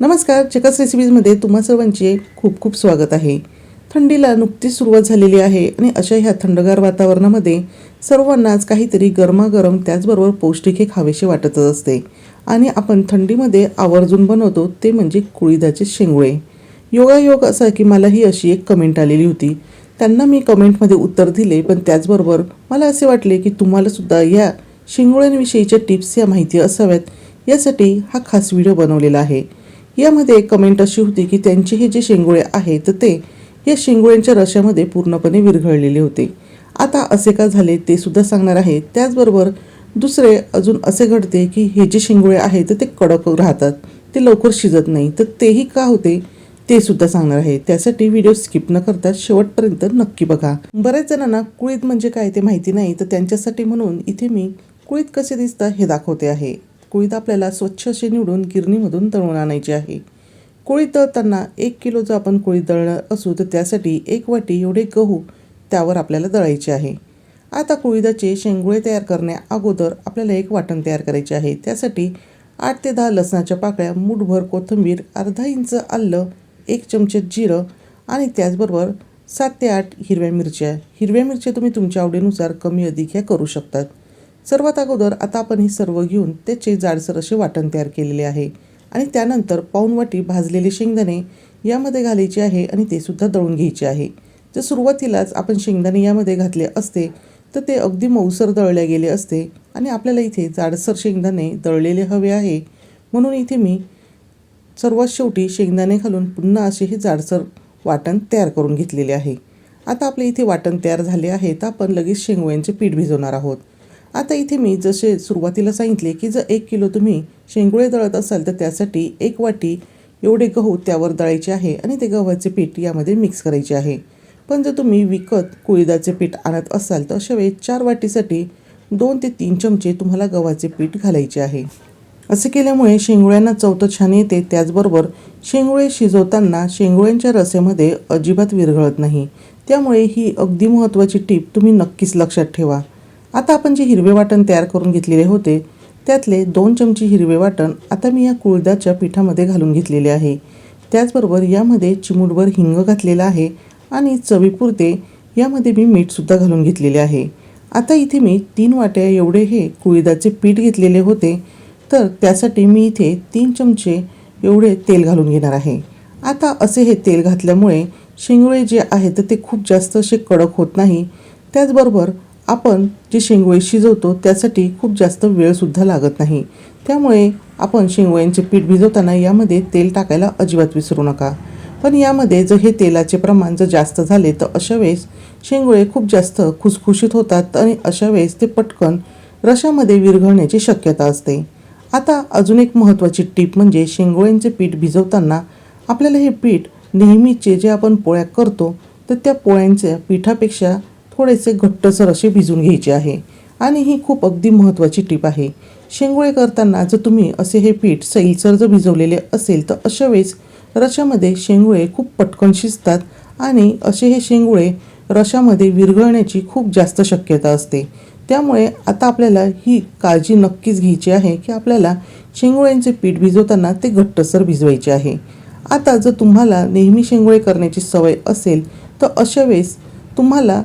नमस्कार चकस रेसिपीजमध्ये तुम्हा सर्वांचे खूप खूप स्वागत आहे. थंडीला नुकतीच सुरुवात झालेली आहे आणि अशा ह्या थंडगार वातावरणामध्ये सर्वांनाच काहीतरी गरमागरम त्याचबरोबर पौष्टिक हे खावेसे वाटतच असते. आणि आपण थंडीमध्ये आवर्जून बनवतो ते म्हणजे कुळीदाचे शेंगुळे. योगायोग असा की मलाही अशी एक कमेंट आलेली होती. त्यांना मी कमेंटमध्ये उत्तर दिले पण त्याचबरोबर मला असे वाटले की तुम्हालासुद्धा या शेंगुळ्यांविषयीच्या टिप्स या माहिती असाव्यात. यासाठी हा खास व्हिडिओ बनवलेला आहे. यामध्ये एक कमेंट अशी होती की त्यांचे हे जे शेंगुळे आहेत ते या शेंगुळ्यांच्या रशामध्ये पूर्णपणे विरघळलेले होते. आता असे का झाले ते सुद्धा सांगणार आहे. त्याचबरोबर दुसरे अजून असे घडते की हे जे शेंगुळे आहेत तर ते कडक राहतात. ते लवकर शिजत नाही. तर तेही का होते ते सुद्धा सांगणार आहे. त्यासाठी व्हिडिओ स्किप न करता शेवटपर्यंत नक्की बघा. बऱ्याच जणांना कुळीत म्हणजे काय ते माहिती नाही. तर त्यांच्यासाठी म्हणून इथे मी कुळीत कसे दिसतात हे दाखवते आहे. कुळीत आपल्याला स्वच्छ अशी निवडून गिरणीमधून तळून आणायची आहे. कुळीत तळताना एक किलो जर आपण कुळीत दळणार असू तर त्यासाठी एक वाटी एवढे गहू त्यावर आपल्याला दळायचे आहे. आता कुळीदाचे शेंगुळे तयार करण्या अगोदर आपल्याला एक वाटण तयार करायचे आहे. त्यासाठी आठ ते दहा लसणाच्या पाकळ्या मूठभर कोथिंबीर अर्धा इंच आलं एक चमचे जिरं आणि त्याचबरोबर सात ते आठ हिरव्या मिरच्या. हिरव्या मिरच्या तुम्ही तुमच्या आवडीनुसार कमी अधिक ह्या करू शकतात. सर्वात अगोदर आता आपण हे सर्व घेऊन त्याचे जाडसर असे वाटण तयार केलेले आहे. आणि त्यानंतर पाऊण भाजलेले शेंगदाणे यामध्ये घालायचे आहे आणि ते सुद्धा दळून घ्यायचे आहे. जर सुरुवातीलाच आपण शेंगदाणे यामध्ये घातले असते तर ते अगदी मऊसर दळले गेले असते आणि आपल्याला इथे जाडसर शेंगदाणे दळलेले हवे आहे. म्हणून इथे मी सर्वात शेवटी शेंगदाणे घालून पुन्हा असे हे जाडसर वाटण तयार करून घेतलेले आहे. आता आपले इथे वाटण तयार झाले आहे तर आपण लगेच शेंगव्यांचे पीठ भिजवणार आहोत. आता इथे मी जसे सुरुवातीला सांगितले की जर एक किलो तुम्ही शेंगुळे दळत असाल तर त्यासाठी एक वाटी एवढे गहू त्यावर दळायचे आहे आणि ते गव्हाचे पीठ यामध्ये मिक्स करायचे आहे. पण जर तुम्ही विकत कुळीदाचे पीठ आणत असाल तर अशा वेळी चार वाटीसाठी दोन ते तीन चमचे तुम्हाला गव्हाचे पीठ घालायचे आहे. असे केल्यामुळे शेंगुळ्यांना चवतं छान येते त्याचबरोबर शेंगुळे शिजवताना शेंगुळ्यांच्या रसेमध्ये अजिबात विरघळत नाही. त्यामुळे ही अगदी महत्त्वाची टीप तुम्ही नक्कीच लक्षात ठेवा. आता आपण जे हिरवे वाटण तयार करून घेतलेले होते त्यातले दोन चमचे हिरवे वाटण आता मी या कुळदाच्या पिठामध्ये घालून घेतलेले आहे. त्याचबरोबर यामध्ये चिमूटभर हिंग घातलेला आहे आणि चवीपुरते यामध्ये मी मीठसुद्धा घालून घेतलेले आहे. आता इथे मी तीन वाट्या एवढे हे कुळीदाचे पीठ घेतलेले होते तर त्यासाठी मी इथे तीन चमचे एवढे तेल घालून घेणार आहे. आता असे हे तेल घातल्यामुळे शेंगुळे जे आहेत ते खूप जास्त असे कडक होत नाही. त्याचबरोबर आपण जे शेंगोळे शिजवतो त्यासाठी खूप जास्त वेळसुद्धा लागत नाही. त्यामुळे आपण शेंगोळ्यांचे पीठ भिजवताना यामध्ये तेल टाकायला अजिबात विसरू नका. पण यामध्ये जर हे तेलाचे प्रमाण जर जास्त झाले तर अशा वेळेस शेंगोळे खूप जास्त खुसखुशीत होतात आणि अशा वेळेस ते पटकन रशामध्ये विरघळण्याची शक्यता असते. आता अजून एक महत्त्वाची टीप म्हणजे शेंगोळ्यांचे पीठ भिजवताना आपल्याला हे पीठ नेहमीचे जे आपण पोळ्या करतो तर त्या पोळ्यांच्या पिठापेक्षा थोडेसे घट्टसर असे भिजून घ्यायचे आहे. आणि ही खूप अगदी महत्त्वाची टीप आहे. शेंगोळे करताना जर तुम्ही असे हे पीठ सैलसर जर भिजवलेले असेल तर अशा वेळेस रशामध्ये शेंगुळे खूप पटकन शिजतात आणि असे हे शेंगुळे रशामध्ये विरघळण्याची खूप जास्त शक्यता असते. त्यामुळे आता आपल्याला ही काळजी नक्कीच घ्यायची आहे की आपल्याला शेंगुळ्यांचे पीठ भिजवताना ते घट्टसर भिजवायचे आहे. आता जर तुम्हाला नेहमी शेंगुळे करण्याची सवय असेल तर अशा वेळेस तुम्हाला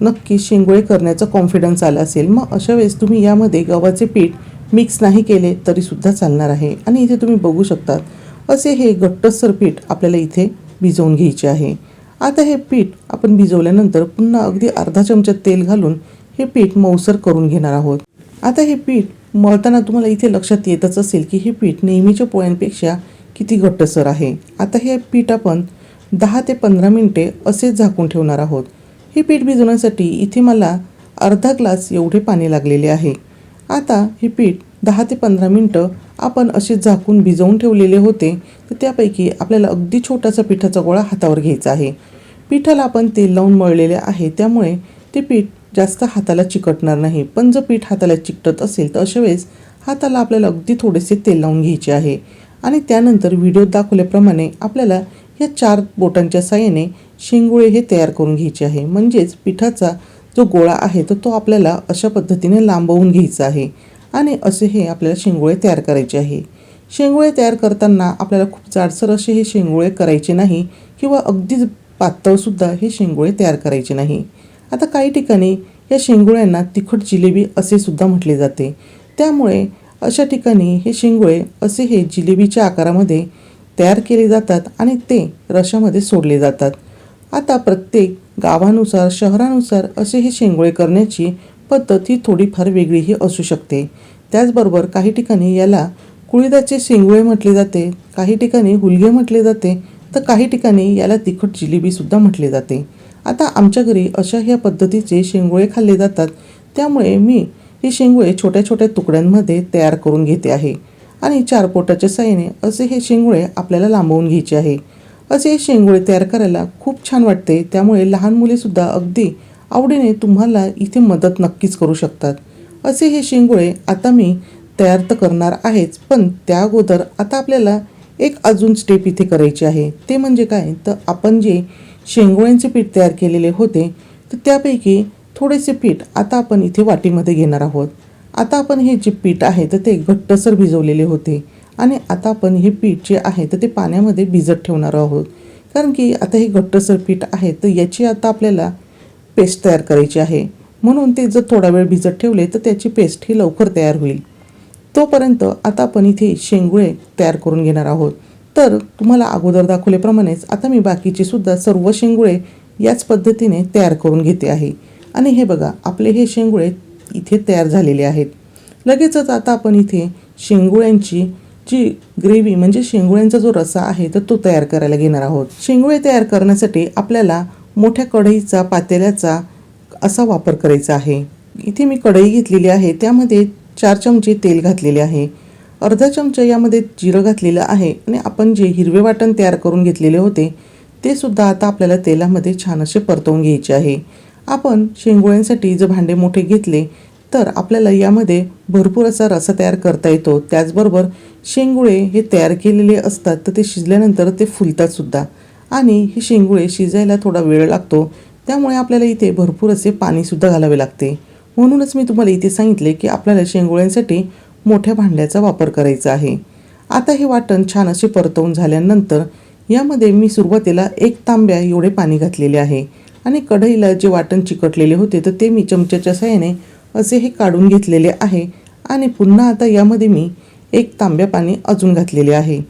नक्की शेंगोळे करण्याचा कॉन्फिडन्स आला असेल. मग अशा वेळेस तुम्ही यामध्ये गव्हाचे पीठ मिक्स नाही केले तरीसुद्धा चालणार आहे. आणि इथे तुम्ही बघू शकतात असे हे घट्टसर पीठ आपल्याला इथे भिजवून घ्यायचे आहे. आता हे पीठ आपण भिजवल्यानंतर पुन्हा अगदी अर्धा चमचा तेल घालून हे पीठ मऊसर करून घेणार आहोत. आता हे पीठ मळताना तुम्हाला इथे लक्षात येतच असेल की हे पीठ नेहमीच्या पोळ्यांपेक्षा किती घट्टसर आहे. आता हे पीठ आपण दहा ते पंधरा मिनटे असेच झाकून ठेवणार आहोत. हे पीठ भिजवण्यासाठी इथे मला अर्धा ग्लास एवढे पाणी लागलेले आहे. आता हे पीठ दहा ते पंधरा मिनटं आपण असे झाकून भिजवून ठेवलेले होते तर त्यापैकी आपल्याला अगदी छोटासा पिठाचा गोळा हातावर घ्यायचा आहे. पिठाला आपण तेल लावून मळलेले आहे त्यामुळे ते पीठ जास्त हाताला चिकटणार नाही. पण जर पीठ हाताला चिकटत असेल तर अशा वेळेस हाताला आपल्याला अगदी थोडेसे तेल लावून घ्यायचे आहे. आणि त्यानंतर व्हिडिओत दाखवल्याप्रमाणे आपल्याला या चार बोटांच्या साहाय्याने शेंगुळे हे तयार करून घ्यायचे आहे. म्हणजेच पिठाचा जो गोळा आहे तर तो आपल्याला अशा पद्धतीने लांबवून घ्यायचा आहे आणि असे हे आपल्याला शेंगोळे तयार करायचे आहे. शेंगोळे तयार करताना आपल्याला खूप जाडसर असे हे शेंगोळे करायचे नाही किंवा अगदीच पातळसुद्धा हे शेंगोळे तयार करायचे नाही. आता काही ठिकाणी या शेंगोळ्यांना तिखट जिलेबी असे सुद्धा म्हटले जाते. त्यामुळे अशा ठिकाणी हे शेंगोळे असे हे जिलेबीच्या आकारामध्ये तयार केले जातात आणि ते रशामध्ये सोडले जातात. आता प्रत्येक गावानुसार शहरानुसार असे हे शेंगोळे करण्याची पद्धत ही थोडीफार वेगळीही असू शकते. त्याचबरोबर काही ठिकाणी याला कुळीदाचे शेंगोळे म्हटले जाते काही ठिकाणी हुलगे म्हटले जाते तर काही ठिकाणी याला तिखट जिलेबीसुद्धा म्हटले जाते. आता आमच्या घरी अशा ह्या पद्धतीचे शेंगोळे खाल्ले जातात. त्यामुळे मी हे शेंगोळे छोट्या छोट्या तुकड्यांमध्ये तयार करून घेते आहे. आणि चार पोटाच्या साहाय्याने असे हे शेंगोळे आपल्याला लांबवून घ्यायचे आहे. असे हे शेंगोळे तयार करायला खूप छान वाटते. त्यामुळे लहान मुलेसुद्धा अगदी आवडीने तुम्हाला इथे मदत नक्कीच करू शकतात. असे हे शेंगोळे आता मी तयार तर करणार आहेच पण त्या अगोदर आता आपल्याला एक अजून स्टेप इथे करायची आहे. ते म्हणजे काय? तर आपण जे शेंगोळ्यांचे पीठ तयार केलेले होते तर त्यापैकी थोडेसे पीठ आता आपण इथे वाटीमध्ये घेणार आहोत. आता आपण हे जे पीठ आहे तर ते घट्टसर भिजवलेले होते. आणि आता आपण हे पीठ जे आहे तर ते पाण्यामध्ये भिजत ठेवणार आहोत. कारण की आता हे घट्टसर पीठ आहे तर याची आता आपल्याला पेस्ट तयार करायची आहे. म्हणून ते जर थोडा वेळ भिजत ठेवले तर त्याची पेस्ट ही लवकर तयार होईल. तोपर्यंत आता आपण इथे शेंगुळे तयार करून घेणार आहोत. तर तुम्हाला अगोदर दाखवल्याप्रमाणेच आता मी बाकीचे सुद्धा सर्व शेंगुळे याच पद्धतीने तयार करून घेते आहे. आणि हे बघा आपले हे शेंगुळे इथे तयार झालेले आहेत. लगेचच आता आपण इथे शेंगुळ्यांची जी ग्रेव्ही म्हणजे शेंगुळ्यांचा जो रसा आहे तर तो तयार करायला घेणार आहोत. शेंगुळे तयार करण्यासाठी आपल्याला मोठ्या कढईचा पातेल्याचा असा वापर करायचा आहे. इथे मी कढई घेतलेली आहे त्यामध्ये चार चमचे तेल घातलेले आहे. अर्धा चमचा यामध्ये जिरं घातलेलं आहे आणि आपण जे हिरवे वाटण तयार करून घेतलेले होते ते सुद्धा आता आपल्याला तेलामध्ये छान असे परतवून घ्यायचे आहे. आपण शेंगोळ्यांसाठी जर भांडे मोठे घेतले तर आपल्याला यामध्ये भरपूर असा रसा तयार करता येतो. त्याचबरोबर शेंगुळे हे तयार केलेले असतात तर ते शिजल्यानंतर ते फुलतात सुद्धा. आणि हे शेंगुळे शिजायला थोडा वेळ लागतो त्यामुळे आपल्याला इथे भरपूर असे पाणीसुद्धा घालावे लागते. म्हणूनच मी तुम्हाला इथे सांगितले की आपल्याला शेंगोळ्यांसाठी मोठ्या भांड्याचा वापर करायचा आहे. आता हे वाटण छान असे परतवून झाल्यानंतर यामध्ये मी सुरुवातीला एक तांब्या एवढे पाणी घातलेले आहे. आणि कढईला जे वाटण चिकटलेले होते तर ते मी चमच्याच्या सहाय्याने असे हे काढून घेतलेले आहे. आणि पुन्हा आता यामध्ये मी एक तांब्या पाणी अजून घातलेले आहे.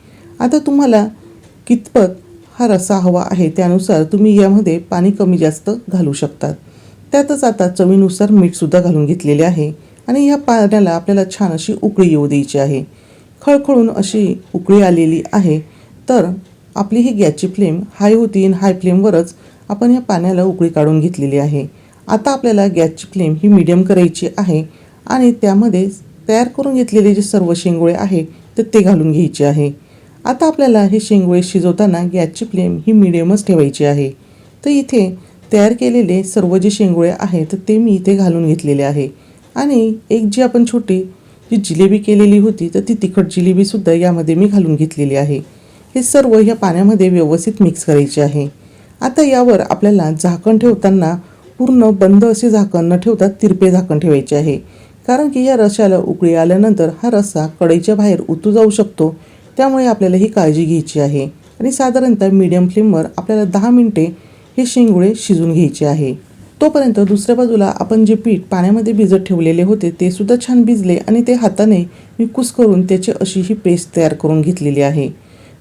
आता तुम्हाला कितपत हा रसा हवा आहे त्यानुसार तुम्ही यामध्ये पाणी कमी जास्त घालू शकतात त्यातच आता चवीनुसार मीठसुद्धा घालून घेतलेले आहे. आणि या पाण्याला आपल्याला छान अशी उकळी येऊ द्यायची आहे. खळखळून अशी उकळी आलेली आहे. तर आपली ही गॅसची फ्लेम हाय होती आणि हाय फ्लेमवरच आपण या पाण्याला उकळी काढून घेतलेली आहे. आता आपल्याला गॅसची फ्लेम ही मीडियम करायची आहे आणि त्यामध्ये तयार करून घेतलेले जे सर्व शेंगोळे आहे तर ते घालून घ्यायचे आहे. आता आपल्याला हे शेंगोळे शिजवताना गॅसची फ्लेम ही मिडियमच ठेवायची आहे. तर इथे तयार केलेले सर्व जे शेंगोळे आहे तर ते मी इथे घालून घेतलेले आहे. आणि एक जी आपण छोटी जी जिलेबी केलेली होती तर ती तिखट जिलेबीसुद्धा यामध्ये मी घालून घेतलेली आहे. हे सर्व ह्या पाण्यामध्ये व्यवस्थित मिक्स करायचे आहे. आता यावर आपल्याला झाकण ठेवताना पूर्ण बंद असे झाकण न ठेवता तिरपे झाकण ठेवायचे आहे. कारण की या रशाला उकळी आल्यानंतर हा रस्सा कढईच्या बाहेर उतू जाऊ शकतो. त्यामुळे आपल्याला ही काळजी घ्यायची आहे. आणि साधारणतः मीडियम फ्लेमवर आपल्याला दहा मिनटे हे शेंगुळे शिजून घ्यायचे आहे. तोपर्यंत दुसऱ्या बाजूला आपण जे पीठ पाण्यामध्ये भिजत ठेवलेले होते ते सुद्धा छान भिजले आणि ते हाताने मी कुस करून त्याची अशी ही पेस्ट तयार करून घेतलेली आहे.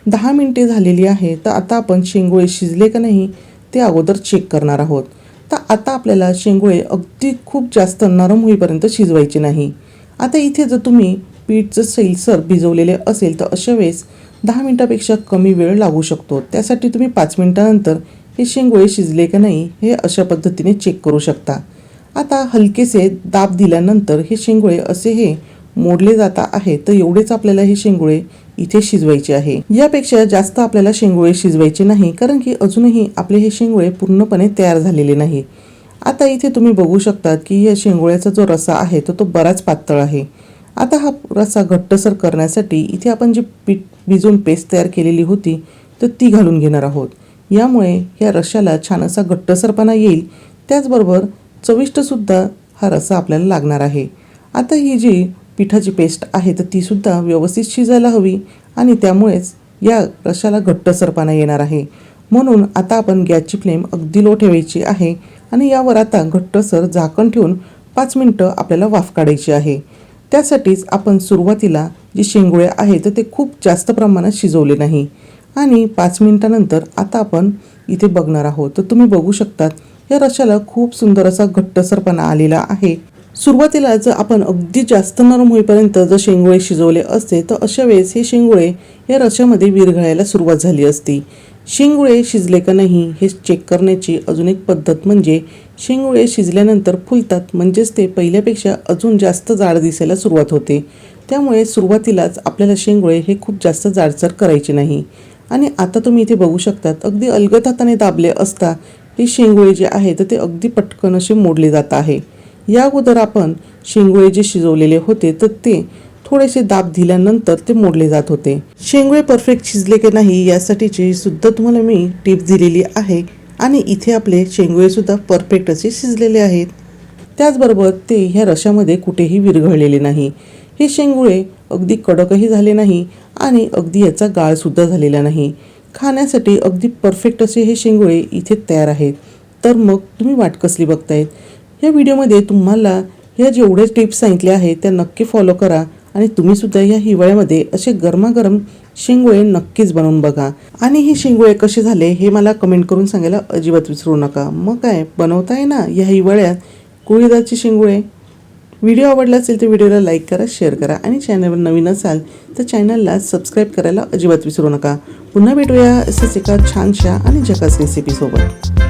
दहा मिनटे झालेली आहे तर आता आपण शेंगोळे शिजले का नाही ते अगोदर चेक करणार आहोत. तर आता आपल्याला शेंगोळे अगदी खूप जास्त नरम होईपर्यंत शिजवायचे नाही. आता इथे जर तुम्ही पीठचं सैलसर भिजवलेले असेल तर अशा वेळेस दहा मिनटापेक्षा कमी वेळ लागू शकतो. त्यासाठी तुम्ही पाच मिनटानंतर हे शेंगोळे शिजले का नाही हे अशा पद्धतीने चेक करू शकता. आता हलकेसे दाब दिल्यानंतर हे शेंगोळे असे हे मोडले जाता आहे तर एवढेच आपल्याला हे शेंगोळे इथे शिजवायचे आहे. यापेक्षा जास्त आपल्याला शेंगोळे शिजवायचे नाही कारण की अजूनही आपले हे शेंगोळे पूर्णपणे तयार झालेले नाही. आता इथे तुम्ही बघू शकतात की या शेंगोळ्याचा जो रसा आहे तो तो बराच पातळ आहे. आता हा रसा घट्टसर करण्यासाठी इथे आपण जी पीठ भिजवून पेस्ट तयार केलेली होती तर ती घालून घेणार आहोत. यामुळे या रशाला छान असा घट्टसरपणा येईल. त्याचबरोबर चविष्टसुद्धा हा रसा आपल्याला लागणार आहे. आता ही जी पिठाची पेस्ट आहे तर तीसुद्धा व्यवस्थित शिजायला हवी आणि त्यामुळेच या रशाला घट्टसरपणा येणार आहे. म्हणून आता आपण गॅसची फ्लेम अगदी लो ठेवायची आहे आणि यावर आता घट्टसर झाकण ठेवून पाच मिनटं आपल्याला वाफ काढायची आहे. त्यासाठीच आपण सुरुवातीला जे शेंगुळे आहे तर ते खूप जास्त प्रमाणात शिजवले नाही. आणि पाच मिनटानंतर आता आपण इथे बघणार आहोत. तर तुम्ही बघू शकतात या रशाला खूप सुंदर असा घट्टसरपणा आलेला आहे. सुरुवातीला जर आपण अगदी जास्त नरम होईपर्यंत जर शेंगुळे शिजवले असते तर अशा वेळेस हे शेंगुळे या रशामध्ये विरघळायला सुरुवात झाली असती. शेंगुळे शिजले का नाही हे चेक करण्याची अजून एक पद्धत म्हणजे शेंगुळे शिजल्यानंतर फुलतात म्हणजेच ते पहिल्यापेक्षा अजून जास्त जाड दिसायला सुरुवात होते. त्यामुळे सुरुवातीलाच आपल्याला शेंगुळे हे खूप जास्त जाडसर करायचे नाही. आणि आता तुम्ही इथे बघू शकतात अगदी अलगद हाताने दाबले असता हे शेंगुळे जे आहे तर ते अगदी पटकन असे मोडले जात आहे. या अगोदर आपण शेंगुळे जे शिजवलेले होते तर ते थोडेसे दाब दिल्यानंतर ते मोडले जात होते. शेंगुळे परफेक्ट शिजले की नाही यासाठीची सुद्धा तुम्हाला मी टिप दिलेली आहे आणि इथे आपले शेंगुळे सुद्धा परफेक्ट असे शिजलेले आहेत. त्याचबरोबर ते ह्या रशामध्ये कुठेही विरघळलेले नाही. हे शेंगुळे अगदी कडकही झाले नाही आणि अगदी याचा गाळसुद्धा झालेला नाही. खाण्यासाठी अगदी परफेक्ट असे हे शेंगुळे इथे तयार आहेत. तर मग तुम्ही वाट कसली बघतायत? या व्हिडिओमध्ये तुम्हाला ह्या जेवढे टिप्स सांगितल्या आहेत त्या नक्की फॉलो करा आणि तुम्ही सुद्धा या हिवाळ्यामध्ये असे गरमागरम शेंगोळे नक्कीच बनवून बघा. आणि हे शेंगोळे कसे झाले हे मला कमेंट करून सांगायला अजिबात विसरू नका. मग काय बनवताय ना या हिवाळ्यात कुळीदाचे शेंगोळे. व्हिडिओ आवडला असेल तर व्हिडिओला लाईक करा शेअर करा आणि चॅनलवर नवीन असाल तर चॅनलला सबस्क्राईब करायला अजिबात विसरू नका. पुन्हा भेटूया असेच एका छानशा आणि झकास रेसिपीसोबत